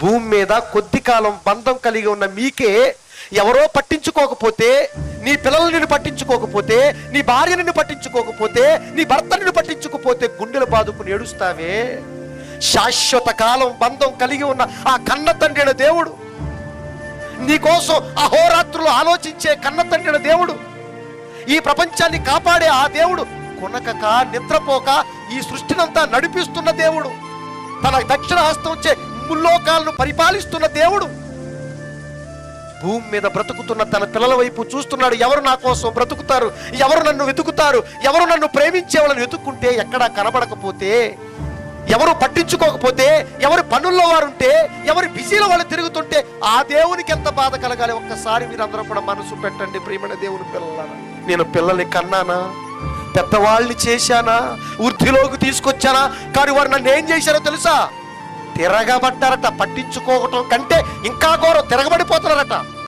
భూమి మీద కొద్ది కాలం బంధం కలిగి ఉన్న మీకే ఎవరో పట్టించుకోకపోతే నీ పిల్లలు నిన్ను పట్టించుకోకపోతే నీ భార్య నిన్ను పట్టించుకోకపోతే నీ భర్త నిన్ను పట్టించుకోకపోతే గుండెలు బాదుకుని ఏడుస్తావే? శాశ్వత కాలం బంధం కలిగి ఉన్న ఆ కన్న తండ్రిన దేవుడు నీకోసం అహోరాత్రులు ఆలోచించే కన్న తండ్రిన దేవుడు ఈ ప్రపంచాన్ని కాపాడే ఆ దేవుడు కొనకక నిద్రపోక ఈ సృష్టినంతా నడిపిస్తున్న దేవుడు తన దక్షిణ హస్తం వచ్చే ముల్లోకాలను పరిపాలిస్తున్న దేవుడు. భూమి మీద బ్రతుకుతున్న తన పిల్లల వైపు చూస్తున్నాడు. ఎవరు నా కోసం బ్రతుకుతారు? ఎవరు నన్ను వెతుకుతారు? ఎవరు నన్ను ప్రేమించే వాళ్ళని వెతుక్కుంటే ఎక్కడా కనబడకపోతే? ఎవరు పట్టించుకోకపోతే? ఎవరి పనుల్లో వారు ఉంటే ఎవరి బిజీలో వాళ్ళు తిరుగుతుంటే? ఆ దేవునికి ఎంత బాధ కలగాలి? ఒక్కసారి మీరు అందరూ కూడా మనసు పెట్టండి ప్రియమైన దేవుని పిల్లలారా. నేను పిల్లల్ని కన్నానా? పెద్దవాళ్ళని చేశానా? వృద్ధిలోకి తీసుకొచ్చానా? కానీ వారు నన్ను ఏం చేశారో తెలుసా? తిరగబడ్డారట పట్టించుకోవటం కంటే ఇంకా ఘోరం తిరగబడిపోతున్నారట.